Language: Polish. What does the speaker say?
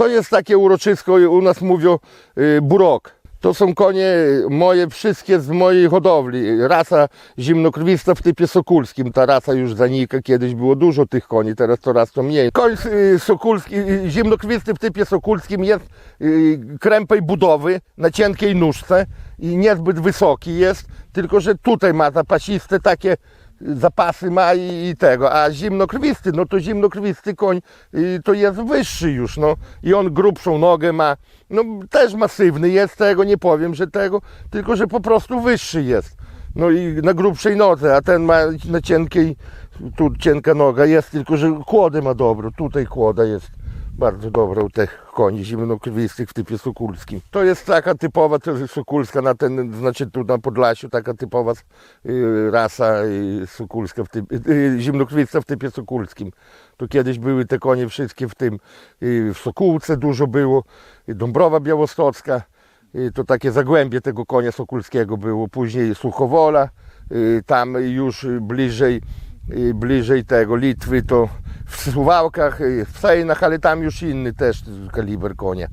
To jest takie uroczysko, u nas mówią y, burok. To są konie moje, wszystkie z mojej hodowli. Rasa zimnokrwista w typie sokulskim. Ta rasa już zanika, kiedyś było dużo tych koni, teraz coraz to mniej. Koń y, sokulski, y, zimnokrwisty w typie sokulskim jest y, krępej budowy, na cienkiej nóżce i niezbyt wysoki jest, tylko że tutaj ma zapasiste takie zapasy ma i, i tego, a zimnokrwisty, no to zimnokrwisty koń y, to jest wyższy już, no. I on grubszą nogę ma, no też masywny jest, tego nie powiem, że tego, tylko że po prostu wyższy jest, no i na grubszej nodze, a ten ma na cienkiej, tu cienka noga jest, tylko że kłodę ma dobrą, tutaj kłoda jest bardzo dobra u tych koni zimnokrwistych w typie sokulskim. To jest taka typowa to jest sokulska, na ten, znaczy tu na Podlasiu, taka typowa y, rasa y, sokulska, w y, zimnokrwista w typie sokulskim. To kiedyś były te konie wszystkie w tym, y, w Sokółce dużo było, y, Dąbrowa Białostocka, y, to takie zagłębie tego konia sokulskiego było, później Suchowola, y, tam już bliżej y, bliżej tego Litwy to w Suwałkach, y, w Sejnach, ale tam już inny też kaliber konia.